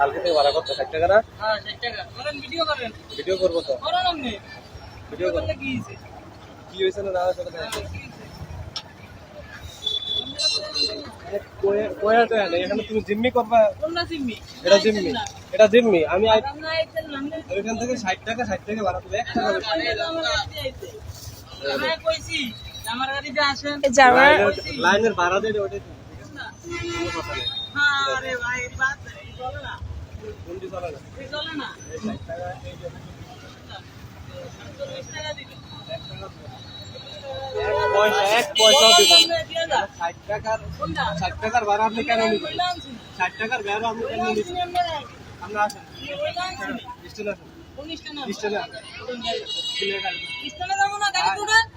কালকে থেকে ভাড়া করতে ষাট টাকা না হ্যাঁ টাকা। করেন ভিডিও করেন। ভিডিও করব তো। ভিডিও করলে কি হয়েছে? কি হয়েছে না না হয়েছে না জানি না। কয়া তো এনে এখানে তুমি জিম্মি করবা। এটা জিম্মি। এটা জিম্মি। আমি আই- আমরা আইতেন না আমরা ওইখান থেকে ষাট টাকা টাকা ভাড়া আসেন। লাইনের- ভাড়া দিয়ে ওটাই হ্যাঁ না। এক পয়সা ষাট টাকার ষাট টাকার ভাড়া আপনি কেন নিবেন? ষাট টাকার ভাড়া আপনি কেন নিবেন? আমরা আসেন। কইলাম আসেন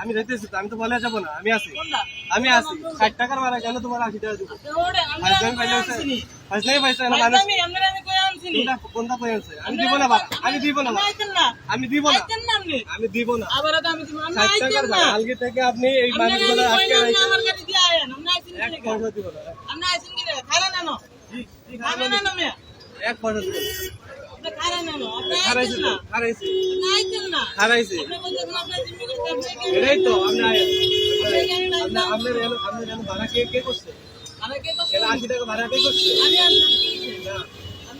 আমি তো, আমি তো বলে যাব না আমি আছি। আমি আছি। ষাট টাকার ভাড়া কেন তোমার আশি টাকা দিব। ওরে আমরা কোনটা কোনটা কই আছে? আমি দিব না আমি দিব না আমি দিব না। আইতেন না আমি দিব না। আবার আমি ভাড়া থেকে আপনি এই মানুষগুলো আমি আটকে কইলাম না রাখছেন আমার গাড়ি দিয়ে আয়েন। আমরা আইছেন এক কি পয়সা দিব না। আমরা আইছেন কি খারা না নো কি- কি খারা খারাপ না এক পয়সা দিব না। খারা না। নো। খারাইছি খারাইছি এটাই তো আমরা ভাড়া কে কে করছে? আমি কে টাকা ভাড়া কে করছে? আমি আনছি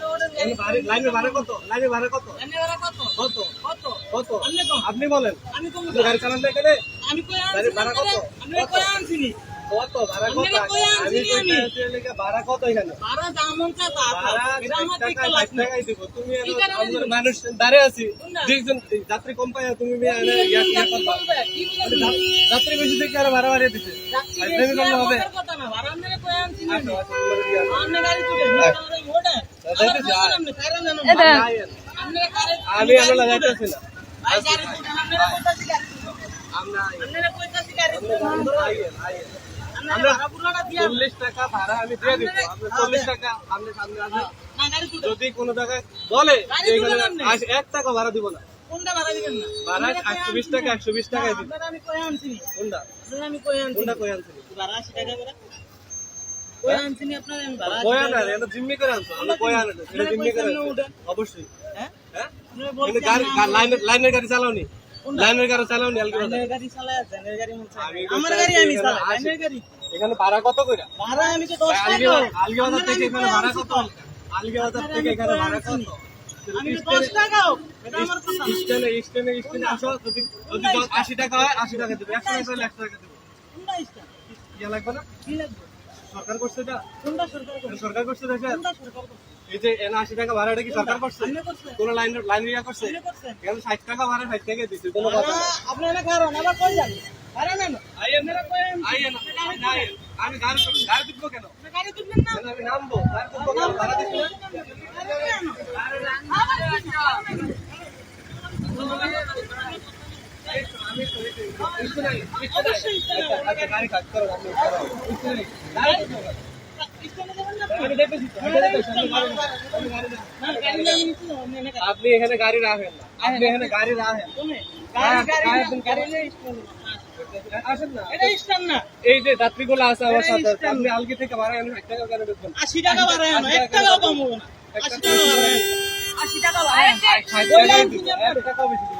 ভাড়া- লাইনের ভাড়া কত? লাইনের ভাড়া কত? কত? কত? কত? কত? আপনি বলেন। আমি গাড়ি চালান ভাড়া কত? ভাড়া কত? আমি ভাড়া কত এখানে? ভাড়া ভাড়া টাকা টাকাই দিব। তুমি? মানুষ দাঁড়িয়ে আছি? দুইজন যাত্রী কম পাই তুমি যাত্রী বেশি দেখে আরও ভাড়া বাড়িয়ে আর হবে। ভাড়া আপনারা কই গাড়ি তুলে। আমি আমরা যাইতেছি না চল্লিশ টাকা টাকা যদি কোনো জায়গায় বলে এক টাকা ভাড়া দিব না একশো বিশ টাকা একশো বিশ আনছিনি কোনটা কোনটা কই আনছিলি ভাড়া আশি টাকা জিম্মি করে আনছো? আমরা কই আনার এটা জিম্মি করে অবশ্যই। হ্যাঁ? হ্যাঁ? লাইনের গাড়ি চালাওনি? লাইনের গাড়ি চালাওনি আমার গাড়ি আমি লাইনের গাড়ি। এখানে ভাড়া কত কইরা? ভাড়া আমি তো দশ আলগে টাকা। আলগে বাজার থেকে এখানে ভাড়া কত? আলগে বাজার থেকে এখানে ভাড়া কত? আমি তো দশ টাকা। এটা আমার কথা আসো। যদি যদি দশ- আশি টাকা হয় আশি টাকা দেবে। একশো টাকা হলে একশো টাকা দেবে। কোনটা? ইয়া লাগবে না? কি লাগবে? সরকার করছে এটা? কোনটা সরকার করছে? সরকার করছে দেখেন কোনটা সরকার করছে? এই যে এনে আশি টাকা ভাড়াটা কি সরকার করছে? কোন লাইন লাইন ইয়া করছে? এখানে ষাট টাকা ভাড়া ষাট টাকা দিচ্ছে কোনো কথা ভাড়া কারণ আবার কই? ভাড়া কই আমি গাড়ি গাড়ি তুলবো কেন? গাড়ি তুলবেন না? আমি নামবো। গাড়ি তুলবো কেন? ভাড়া দিচ্ছি। না? আবার কি? আপনি এখানে গাড়ি রাখেন না আপনি এখানে গাড়ি রাখেন এই যে যাত্রীগুলো আছে আমার সাথে আপনি আলগি থেকে এনে ষাট টাকা কেন বেচবেন আশি টাকা বাড়ায় এক টাকাও কম হবে না আশি টাকা বাড়ায় আশি টাকা বাড়ায়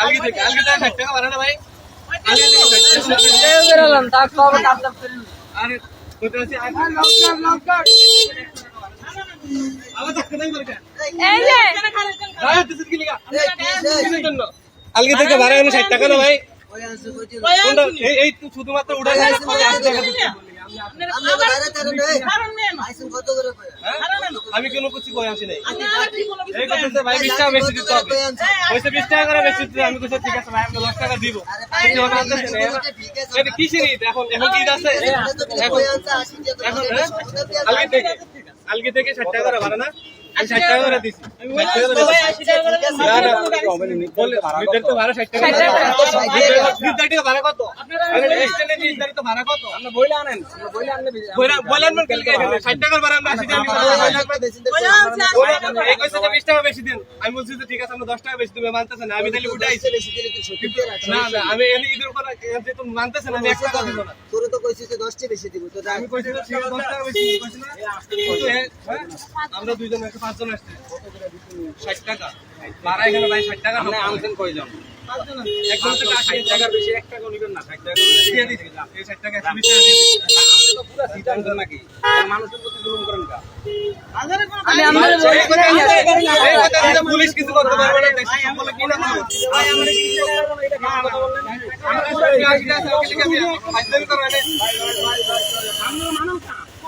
আলগি থেকে ভাড়া না ভাই? আলগি থেকে ভাড়া। ষাট টাকা না ভাই? এই শুধুমাত্র উড়ে হ্যাঁ? আমি কোনো কিছু কই আসি নাই এই কথা ভাই বিশ টাকা বেশি দিতে হবে কইছে বিশ টাকা করে বেশি দিতে আমি কইছে ঠিক আছে ভাই আমি দশ টাকা দিব এটা কিসের ঈদ এখন এখন কি আছে এখন হ্যাঁ? থেকে আলগি থেকে ষাট টাকা করে ভাড়া না আমি ষাট টাকা করে দিছি। ষাট টাকা করে ভাই দিছি। 80 টাকা করে দেন। না, না, বলে, নির্ধারিত ভাড়া ষাট টাকা করে দিছি। নির্ধারিত ভাড়া কত? আরে, extended নির্ধারিত ভাড়া কত? বইলা- বইলার কালকে এখানে, ষাট টাকার ভাড়া আমরা আশি টাকা নিবো। বলে আনছে আর বইলা- এই কইছে যে বিশ টাকা বেশি দিন। আমি বলছি যে ঠিক আছে আমরা দশ টাকা বেশি মানতেছে না। আমি তাহলে উঠে না না আমি ঈদের উপর মানতেছে না আমি এক টাকা দিব না। তোর তো কইছিস যে 10 টি বেশি দিব। তো আমি কইছি যে ঠিক আছে, দশ টাকা বেশি দিব, কইছি হ্যাঁ, আমরা দুইজন একটা পাঁচজন আসছি। ষাট টাকা। ভাড়া এখানে ভাই ষাট টাকা আনছেন কয়জন? একজন থেকে আশি টাকা বেশি এক টাকা নিবেন না ষাট টাকা করে দিয়ে এই ষাট টাকা আমি করবে? আমরা পুরো আশি টাকা সরকার থেকে আমি ফাইজলামি করব না। মানুষ কে পুলিশ তো কিছু করতে পারবে না।